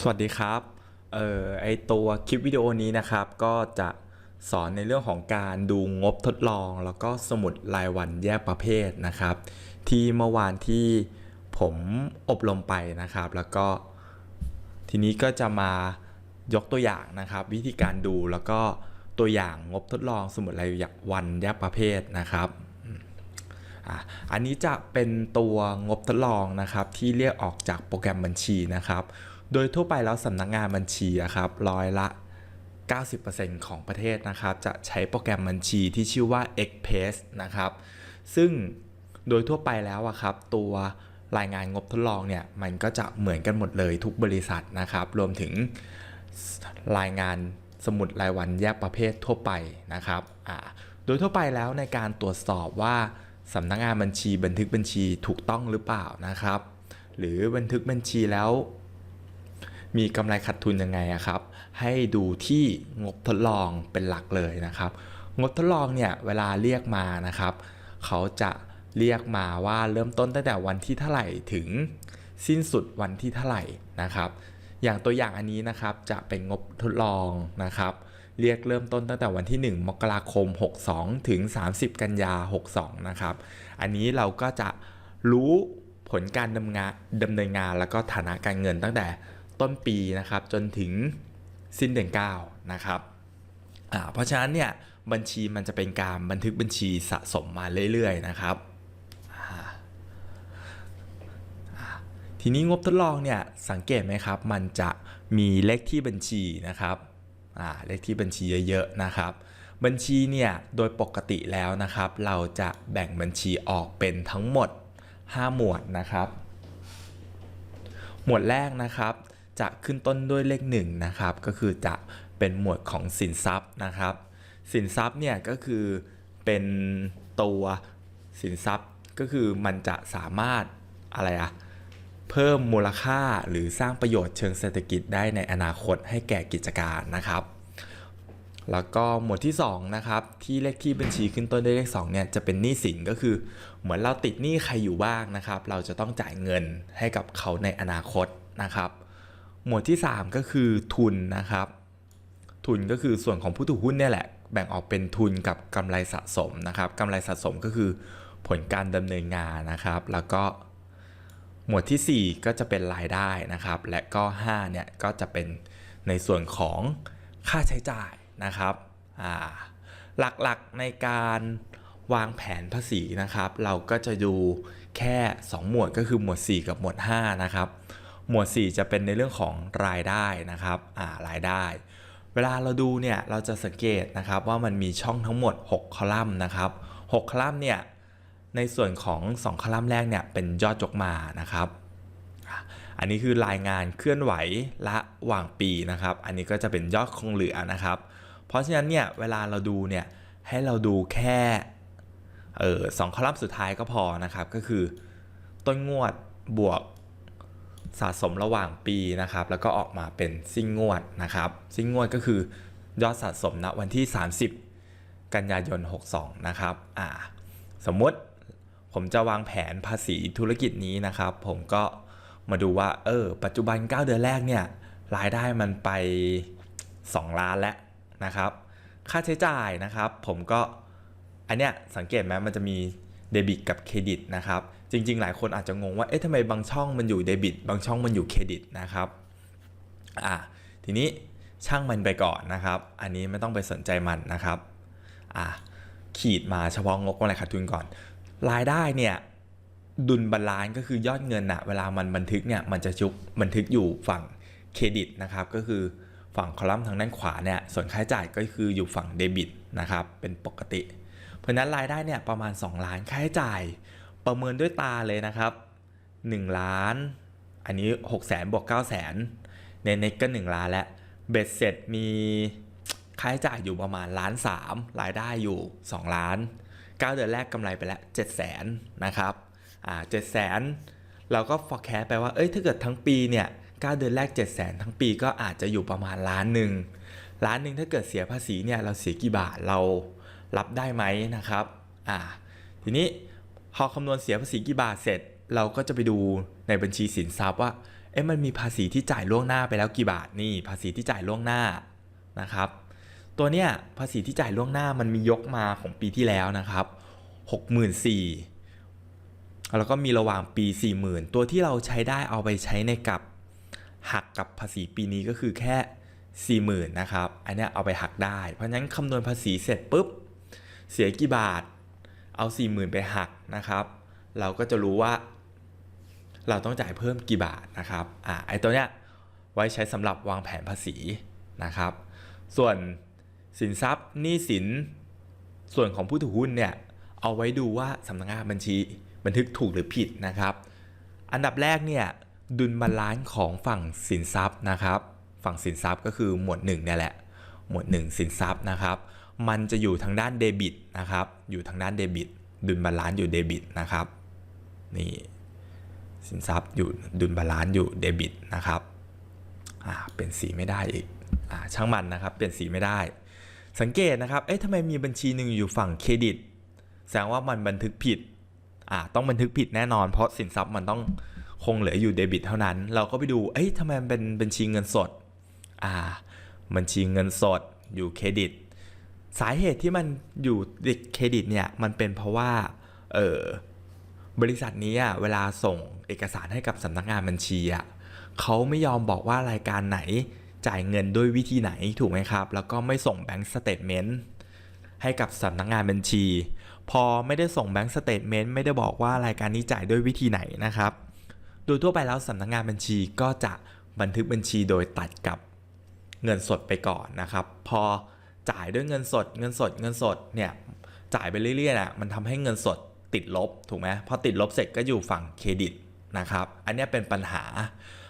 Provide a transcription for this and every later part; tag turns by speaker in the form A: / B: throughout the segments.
A: สวัสดีครับ เอ่อ ไอตัวคลิปวิดีโอนี้นะครับ ก็จะสอนในเรื่องของการดูงบทดลอง แล้วก็สมุดรายวันแยกประเภทนะครับ ที่เมื่อวานที่ผมอบรมไปนะครับ แล้วก็ทีนี้ก็จะมายกตัวอย่างนะครับ วิธีการดูแล้วก็ตัวอย่างงบทดลองสมุดรายวันแยกประเภทนะครับอันนี้จะเป็นตัวงบทดลองนะครับที่เรียกออกจากโปรแกรมบัญชีนะครับ โดยทั่วไปแล้วสำนักงานบัญชีครับร้อยละ 90%ของประเทศนะครับ จะใช้โปรแกรมบัญชีที่ชื่อว่า Express นะครับ ซึ่งโดยทั่วไปแล้วอะครับ ตัวรายงานงบทดลองเนี่ยมันก็จะเหมือนกันหมดเลยทุกบริษัทนะครับ รวมถึงรายงานสมุดรายวันแยกประเภททั่วไปนะครับโดยทั่วไปแล้วในการตรวจสอบว่าสำนักงานบัญชีบันทึกบัญชีถูกต้องหรือเปล่านะครับ หรือบันทึกบัญชีแล้ว มีกำไรขาดทุนยังไงครับ ให้ดูที่งบทดลองเป็นหลักเลยนะครับ งบทดลองเนี่ยเวลาเรียกมานะครับ เขาจะเรียกมาว่าเริ่มต้นตั้งแต่วันที่เท่าไหร่ถึงสิ้นสุดวันที่เท่าไหร่นะครับ อย่างตัวอย่างอันนี้นะครับจะเป็นงบทดลองนะครับ เรียกเริ่มต้นตั้งแต่วันที่ 1 มกราคม 62 ถึง 30 กันยา 62 นะครับ อันนี้เราก็จะรู้ผลการดำเนินงานดำเนินงานแล้วก็ฐานะการเงินตั้งแต่ ต้นปีนะครับจนถึงสิ้นเดือน9นะครับเพราะฉะนั้นเนี่ยบัญชีมันจะเป็นการบันทึกบัญชีสะสมมาเรื่อยๆนะครับทีนี้งบทดลองเนี่ยสังเกตไหมครับ มันจะมีเลขที่บัญชีนะครับเลขที่บัญชีเยอะๆนะครับ บัญชีเนี่ยโดยปกติแล้วนะครับ เราจะแบ่งบัญชีออกเป็นทั้งหมด 5 หมวดนะครับ หมวดแรกนะครับ จะขึ้นต้นด้วยเลข1นะครับก็คือจะเป็นหมวดของสินทรัพย์นะครับ สินทรัพย์เนี่ยก็คือเป็นตัวสินทรัพย์ก็คือมันจะสามารถอะไรอะเพิ่มมูลค่าหรือสร้างประโยชน์เชิงเศรษฐกิจได้ในอนาคตให้แก่กิจการนะครับ แล้วก็หมวดที่2นะครับที่เลขที่บัญชีขึ้นต้นด้วยเลข2เนี่ยจะเป็นหนี้สินก็คือ เหมือนเราติดหนี้ใครอยู่บ้างนะครับ เราจะต้องจ่ายเงินให้กับเขาในอนาคตนะครับ หมวดที่ 3 ก็คือทุนนะครับ ทุนก็คือส่วนของผู้ถือหุ้นเนี่ยแหละ แบ่งออกเป็นทุนกับกำไรสะสมนะครับกำไรสะสมก็คือผลการดำเนินงานนะครับ แล้วก็หมวดทีสี่ 4 ก็จะเป็นรายได้นะครับ และก็5เนี่ยก็จะเป็นในส่วนของค่าใช้จ่ายนะครับหลักๆในการวางแผนภาษีนะครับ เราก็จะดูแค่ 2 หมวดก็คือหมวด 4 กับหมวด5นะครับ หมวด 4 จะเป็นในเรื่องของรายได้นะครับอ่ารายได้ เวลาเราดูเนี่ยเราจะสังเกตนะครับว่ามันมีช่องทั้งหมด 6 คอลัมน์นะครับ 6 คอลัมน์เนี่ยในส่วนของ 2 คอลัมน์แรกเนี่ยเป็นยอดยกมานะครับ อันนี้คือรายงานเคลื่อนไหวละหว่างปีนะครับ อันนี้ก็จะเป็นยอดคงเหลือนะครับ เพราะฉะนั้นเนี่ยเวลาเราดูเนี่ยให้เราดูแค่เออสองคอลัมน์สุดท้ายก็พอนะครับ ก็คือต้นงวดบวก สะสมระหว่างปีนะครับ แล้วก็ออกมาเป็นสิ้นงวดนะครับสิ้นงวดก็คือยอดสะสมณวันที่ 30 กันยายน 62 นะครับอ่าสมมติผมจะวางแผนภาษีธุรกิจนี้นะครับ ผมก็มาดูว่า เออ ปัจจุบัน 9 เดือนแรกเนี่ย รายได้มันไป 2 ล้านแล้วนะครับ ค่าใช้จ่ายนะครับ ผมก็ อันเนี้ยสังเกตไหมมันจะมีเดบิตกับเครดิตนะครับ จริง ๆ หลายคนอาจจะงงว่าเอ๊ะทำไมบางช่องมันอยู่เดบิตบางช่องมันอยู่เครดิตนะครับอ่าทีนี้ช่างมันไปก่อนนะครับ อันนี้ไม่ต้องไปสนใจมันนะครับอ่าขีดมาเฉพาะงบกำไรขาดทุนก่อน รายได้เนี่ยดุลบาลานซ์ก็คือยอดเงินอะเวลามันบันทึกเนี่ยมันจะชุกบันทึกอยู่ฝั่งเครดิตนะครับก็คือฝั่งคอลัมน์ทางด้านขวาเนี่ยส่วนค่าใช้จ่ายก็คืออยู่ฝั่งเดบิตนะครับเป็นปกติ เพราะฉะนั้นรายได้เนี่ยประมาณ 2 ล้านค่าใช้จ่าย ประเมินด้วยตาเลยนะครับ 1 ล้าน อันนี้ 6 0แสนบวก9 0 0แสนในเน็ตก็ 1 ล้านแล้วเบ็ดเสร็จมีค่าใช้จ่ายอยู่ประมาณล้านสามรายได้อยู่ 2 ล้าน 9 เดือนแรกกำไรไปแล้ว7 0 0แสนนะครับอ่า7 0 0แสนเราก็ forecast ไปว่าเอ้ยถ้าเกิดทั้งปีเนี่ย9เดือนแรก 7 0 0แสนทั้งปีก็อาจจะอยู่ประมาณล้านหนึ่งล้านหนึ่งถ้าเกิดเสียภาษีเนี่ยเราเสียกี่บาทเรารับได้ไหมนะครับอ่าทีนี้ พอคำนวณเสียภาษีกี่บาทเสร็จ เราก็จะไปดูในบัญชีสินทรัพย์ว่าเอ๊ะมันมีภาษีที่จ่ายล่วงหน้าไปแล้วกี่บาทนี่ภาษีที่จ่ายล่วงหน้านะครับ ตัวเนี้ยภาษีที่จ่ายล่วงหน้ามันมียกมาของปีที่แล้วนะครับ64,000แล้วก็มีระหว่างปี 40,000 ตัวที่เราใช้ได้เอาไปใช้ในกับหักกับภาษีปีนี้ก็คือแค่ 40,000นะครับ อันนี้เอาไปหักได้ เพราะฉะนั้นคำนวณภาษีเสร็จปุ๊บ เสียกี่บาท เอา 40,000 ไปหักนะครับ เราก็จะรู้ว่า เราต้องจ่ายเพิ่มกี่บาทนะครับอ่าไอตัวเนี้ยไว้ใช้สำหรับวางแผนภาษีนะครับ ส่วนสินทรัพย์หนี้สินส่วนของผู้ถือหุ้นเนี่ยเอาไว้ดูว่าสำนักงานบัญชีบันทึกถูกหรือผิดนะครับ อันดับแรกเนี่ยดุลบาลานซ์ของฝั่งสินทรัพย์นะครับ ฝั่งสินทรัพย์ก็คือหมวดหนึ่งเนี่ยแหละ หมวดหนึ่งสินทรัพย์นะครับ มันจะอยู่ทางด้านเดบิตนะครับ อยู่ทางด้านเดบิต ดุลบาลานซ์อยู่เดบิตนะครับ นี่สินทรัพย์อยู่ดุลบาลานซ์อยู่เดบิตนะครับ อ่า เป็นสีไม่ได้อีก อ่า ช่างมันนะครับ เปลี่ยนสีไม่ได้ สังเกตนะครับ เอ๊ะทำไมมีบัญชีหนึ่งอยู่ฝั่งเครดิต แสดงว่ามันบันทึกผิด อ่า ต้องบันทึกผิดแน่นอน เพราะสินทรัพย์มันต้องคงเหลืออยู่เดบิตเท่านั้น เราก็ไปดู เอ้ยทำไมมันเป็นบัญชีเงินสด อ่า บัญชีเงินสดอยู่เครดิต สาเหตุที่มันอยู่ติดเครดิตเนี่ยมันเป็นเพราะว่าเออบริษัทนี้อะเวลาส่งเอกสารให้กับสำนักงานบัญชีอะเขาไม่ยอมบอกว่ารายการไหนจ่ายเงินด้วยวิธีไหนถูกไหมครับ แล้วก็ไม่ส่งแบงก์สเตทเมนต์ให้กับสำนักงานบัญชี พอไม่ได้ส่งแบงก์สเตทเมนต์ไม่ได้บอกว่ารายการนี้จ่ายด้วยวิธีไหนนะครับ โดยทั่วไปแล้วสำนักงานบัญชีก็จะบันทึกบัญชีโดยตัดกับเงินสดไปก่อนนะครับ พอ จ่ายด้วยเงินสด เงินสด เงินสดเนี่ยจ่ายไปเรื่อยๆน่ะมันทำให้เงินสดติดลบถูกไหมพอติดลบเสร็จก็อยู่ฝั่งเครดิตนะครับอันนี้เป็นปัญหา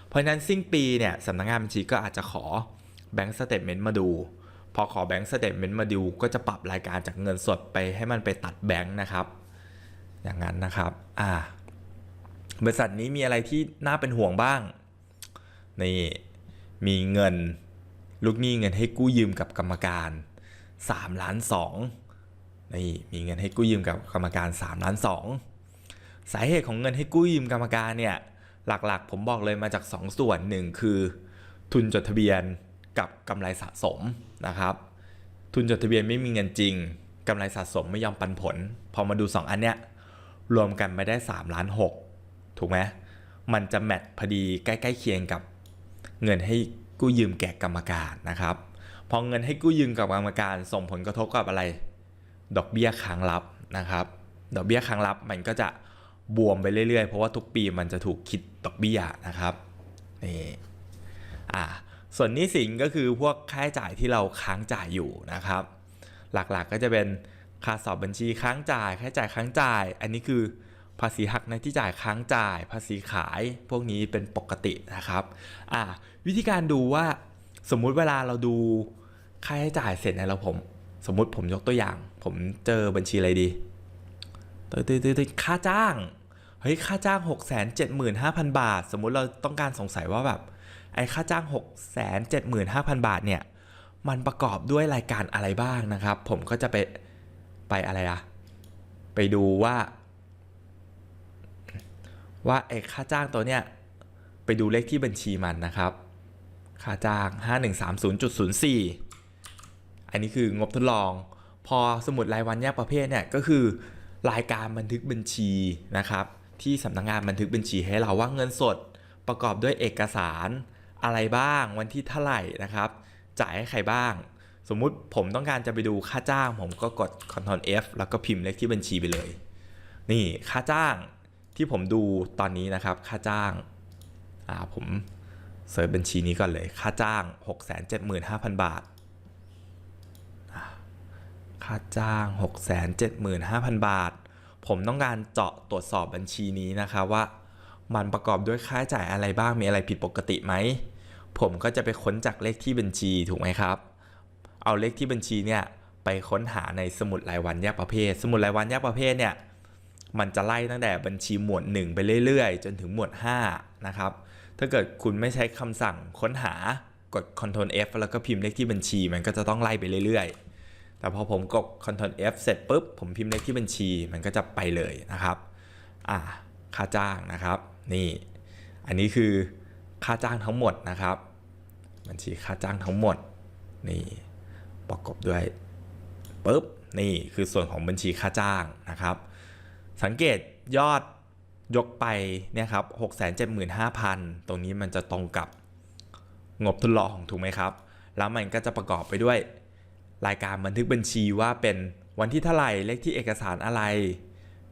A: เพราะฉะนั้นสิ้นปีเนี่ยสำนักงานบัญชีก็อาจจะขอแบงก์สเตทเมนต์มาดู พอขอแบงก์สเตทเมนต์มาดู ก็จะปรับรายการจากเงินสดไปให้มันไปตัดแบงก์นะครับ อย่างนั้นนะครับอ่าบริษัทนี้มีอะไรที่น่าเป็นห่วงบ้างนี่มีเงิน ลูกหนี้เงินให้กู้ยืมกับกรรมการ 3 ล้าน2นี่มีเงินให้กู้ยืมกับกรรมการ 3 ล้าน2สาเหตุของเงินให้กู้ยืมกรรมการเนี่ยหลักๆ ผมบอกเลยมาจาก 2ส่วนหนึ่งคือทุนจดทะเบียนกับกำไรสะสมนะครับ ทุนจดทะเบียนไม่มีเงินจริงกำไรสะสมไม่ยอมปันผล พอมาดู 2 อันเนี้ยรวมกันไม่ได้3ล้าน6ถูกไหมมันจะแมทพอดีใกล้ๆเคียงกับเงินให้ กู้ยืมแก่กรรมการนะครับ พอเงินให้กู้ยืมกับกรรมการส่งผลกระทบกับอะไร ดอกเบี้ยค้างรับนะครับ ดอกเบี้ยค้างรับมันก็จะบวมไปเรื่อยๆ เพราะว่าทุกปีมันจะถูกคิดดอกเบี้ยนะครับนี่อ่าส่วนนี้สินก็คือพวกค่าใช้จ่ายที่เราค้างจ่ายอยู่นะครับ หลักๆก็จะเป็นค่าสอบบัญชีค้างจ่าย ค่าใช้จ่ายค้างจ่าย อันนี้คือ ภาษีหักในที่จ่ายค้างจ่าย ภาษีขาย พวกนี้เป็นปกตินะครับอ่าวิธีการดูว่าสมมุติเวลาเราดูค่าใช้จ่ายเสร็จเนี่ยเราผม สมมุติผมยกตัวอย่าง ผมเจอบัญชีอะไรดีตึ๊ดตึ๊ดตึ๊ดตึ๊ดค่าจ้างเฮ้ยค่าจ้าง 6 7 5 0 0 0 บาท สมมุติเราต้องการสงสัยว่าแบบไอ้ค่าจ้าง 6 7 5 0 0 0 บาทเนี่ยมันประกอบด้วยรายการอะไรบ้างนะครับ ผมก็จะไปไปอะไรอะไปดูว่า ว่าไอ้ค่าจ้างตัวเนี้ยไปดูเลขที่บัญชีมันนะครับ ค่าจ้าง 5130.04 อันนี้คืองบทดลอง พอสมุดรายวันแยกประเภทเนี่ยก็คือรายการบันทึกบัญชีนะครับ ที่สำนักงานบันทึกบัญชีให้เราว่าเงินสดประกอบด้วยเอกสารอะไรบ้างวันที่เท่าไหร่นะครับ จ่ายให้ใครบ้าง สมมุติผมต้องการจะไปดูค่าจ้าง ผมก็กด Ctrl F แล้วก็พิมพ์เลขที่บัญชีไปเลย นี่ค่าจ้าง ที่ผมดูตอนนี้นะครับ ค่าจ้างอ่าผมเสิร์ชบัญชีนี้ก่อนเลย ค่าจ้าง 675,000 บาท ค่าจ้าง 675,000 บาท ผมต้องการเจาะตรวจสอบบัญชีนี้นะครับว่ามันประกอบด้วยค่าใช้จ่ายอะไรบ้าง มีอะไรผิดปกติไหม ผมก็จะไปค้นจากเลขที่บัญชีถูกไหมครับ เอาเลขที่บัญชีเนี่ยไปค้นหาในสมุดรายวันแยกประเภท สมุดรายวันแยกประเภทเนี่ย มันจะไล่ตั้งแต่บัญชีหมวด 1 ไปเรื่อยๆ จนถึงหมวด 5 นะครับ ถ้าเกิดคุณไม่ใช้คำสั่งค้นหากด Ctrl F แล้วก็พิมพ์เลขที่บัญชี มันก็จะต้องไล่ไปเรื่อยๆ แต่พอผมกด Ctrl F เสร็จปุ๊บ ผมพิมพ์เลขที่บัญชี มันก็จะไปเลยนะครับ อ่า ค่าจ้างนะครับ นี่ อันนี้คือค่าจ้างทั้งหมดนะครับ บัญชีค่าจ้างทั้งหมด นี่ ประกอบด้วยปุ๊บ นี่คือส่วนของบัญชีค่าจ้างนะครับ สังเกตยอดยกไปเนี่ยครับ675,000ตรงนี้มันจะตรงกับงบทดลองถูกไหมครับ แล้วมันก็จะประกอบไปด้วย รายการบันทึกบัญชีว่าเป็นวันที่เท่าไหร่เลขที่เอกสารอะไร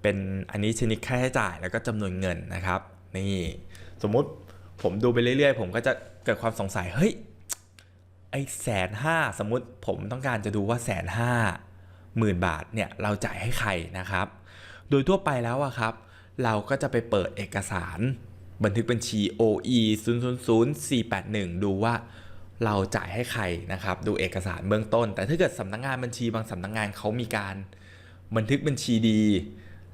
A: เป็นอันนี้ชนิดค่าใช้จ่ายแล้วก็จำนวนเงินนะครับ นี่สมมุติผมดูไปเรื่อยๆ ผมก็จะเกิดความสงสัยเฮ้ยไอแสนห้าสมมติผมต้องการจะดูว่าแสนห้าหมื่นบาทเนี่ยเราจ่ายให้ใครนะครับ โดยทั่วไปแล้วอะครับ เราก็จะไปเปิดเอกสาร บันทึกบัญชี OE 0 0 0 4 8 1 ดูว่าเราจ่ายให้ใครนะครับ ดูเอกสารเบื้องต้น แต่ถ้าเกิดสำนักงานบัญชีบางสำนักงานเขามีการบันทึกบัญชีดี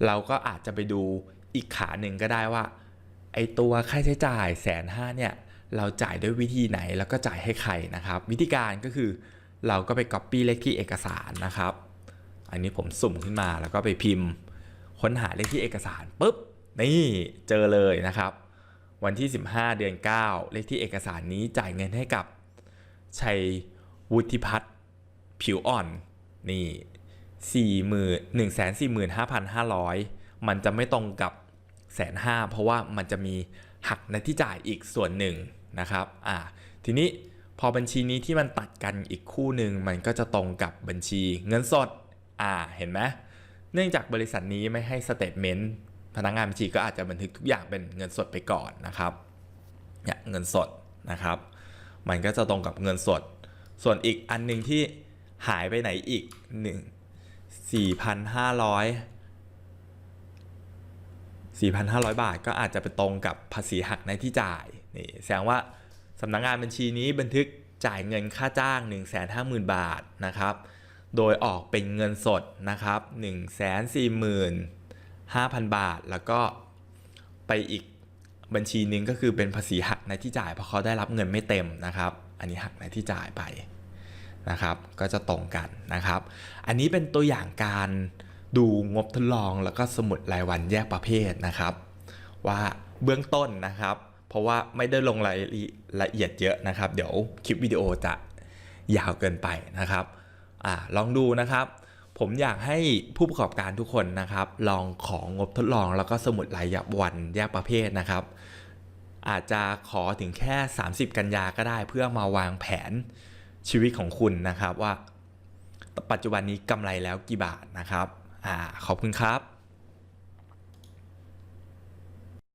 A: เราก็อาจจะไปดูอีกขาหนึ่งก็ได้ว่า ไอตัวค่าใช้จ่ายแสนห้าเนี่ยเราจ่ายด้วยวิธีไหนแล้วก็จ่ายให้ใครนะครับ วิธีการก็คือเราก็ไป Copy เลขที่เอกสารนะครับ อันนี้ผมสุ่มขึ้นมาแล้วก็ไปพิมพ์ ค้นหาเลขที่เอกสารปุ๊บนี่เจอเลยนะครับ วันที่ 15 เดือน 9 เลขที่เอกสารนี้จ่ายเงินให้กับ ชัยวุฒิพัฒน์ผิวอ่อนนี่สี่หมื่นหนึ่งแสนสี่หมื่นห้าพันห้าร้อยมันจะไม่ตรงกับแสนห้าเพราะว่ามันจะมีหักในที่จ่ายอีกส่วนหนึ่งนะครับอ่าทีนี้พอบัญชีนี้ที่มันตัดกันอีกคู่หนึ่งมันก็จะตรงกับบัญชีเงินสดอ่าเห็นไหม เนื่องจากบริษัทนี้ไม่ให้สเตทเมนต์พนักงานบัญชีก็อาจจะบันทึกทุกอย่างเป็นเงินสดไปก่อนนะครับเนี่ยเงินสดนะครับ มันก็จะตรงกับเงินสด ส่วนอีกอันหนึ่งที่หายไปไหนอีกหนึ่งสี่พันห้าร้อยสี่พันห้าร้อยบาทก็อาจจะไปตรงกับภาษีหักในที่จ่ายนี่แสดงว่าสำนักงงานบัญชีนี้บันทึกจ่ายเงินค่าจ้าง 1 5 0 0 0 0 บาทนะครับ โดยออกเป็นเงินสดนะครับ1 4 5 0 0 0 บาท แล้วก็ไปอีกบัญชีหนึ่งก็คือเป็นภาษีหักในที่จ่ายเพราะเขาได้รับเงินไม่เต็มนะครับ อันนี้หักในที่จ่ายไปนะครับ ก็จะตรงกันนะครับ อันนี้เป็นตัวอย่างการดูงบทดลองแล้วก็สมุดรายวันแยกประเภทนะครับ ว่าเบื้องต้นนะครับ เพราะว่าไม่ได้ลงรายละเอียดเยอะนะครับ เดี๋ยวคลิปวิดีโอจะยาวเกินไปนะครับ อ่าลองดูนะครับ ผมอยากให้ผู้ประกอบการทุกคนนะครับ ลองของงบทดลองแล้วก็สมุดรายวันแยกประเภทนะครับ อาจจะขอถึงแค่ 30 กันยาก็ได้เพื่อมาวางแผนชีวิตของคุณนะครับว่า ปัจจุบันนี้กำไรแล้วกี่บาทนะครับอ่าขอบคุณครับ